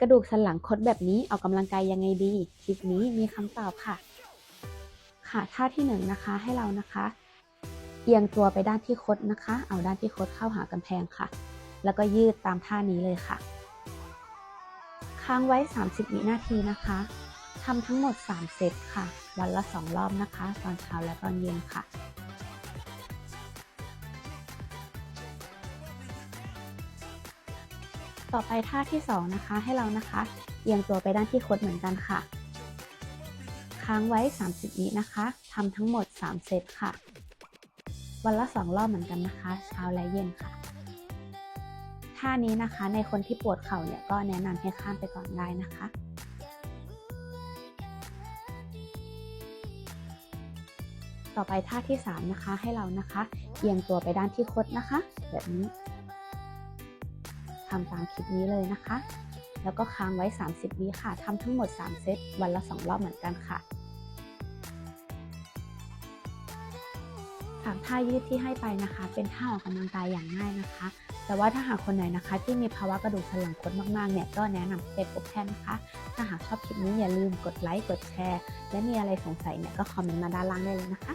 กระดูกสันหลังคดแบบนี้ออกกำลังกายยังไงดี คลิปนี้มีคำตอบค่ะ ค่ะท่าที่หนึ่งนะคะให้เรานะคะ เอียงตัวไปด้านที่คดนะคะ เอาด้านที่คดเข้าหากำแพงค่ะ แล้วก็ยืดตามท่านี้เลยค่ะค้างไว้ 30 วินาทีนะคะทำทั้งหมด 3 เซตค่ะ วันละ 2 รอบนะคะ ตอนเช้าและตอนเย็นค่ะ ต่อไปท่าที่ 2 นะคะ ให้เรานะคะเอียงตัวไปด้านที่คดเหมือนกันค่ะ ค้างไว้ 30 วินะคะทำทั้งหมด 3 เซตค่ะ วันละ 2 รอบเหมือนกันนะคะ เช้าและเย็นค่ะ ท่านี้นะคะในคนที่ปวดเข่าเนี่ยก็แนะนำให้ข้ามไปก่อนได้นะคะต่อไปท่าที่ 3 นะคะ ให้เรานะคะ เอียงตัวไปด้านที่คดนะคะ แบบนี้ ทำตามคลิปนี้เลยนะคะ แล้วก็ค้างไว้ 30วิค่ะทำทั้งหมด 3 เซตวันละ 2 รอบเหมือนกันค่ะสามท่ายืดที่ให้ไปนะคะ เป็นท่าออกกำลังกายอย่างง่ายนะคะ แต่ว่าถ้าหากคนไหนนะคะ ที่มีภาวะกระดูกสันหลังคดมากๆเนี่ยก็แนะนำให้ไปพบแทย์นะคะ ถ้าหากชอบคลิปนี้อย่าลืมกดไลค์กดแชร์ และมีอะไรสงสัยเนี่ยก็คอมเมนต์มาด้านล่างได้เลยนะคะ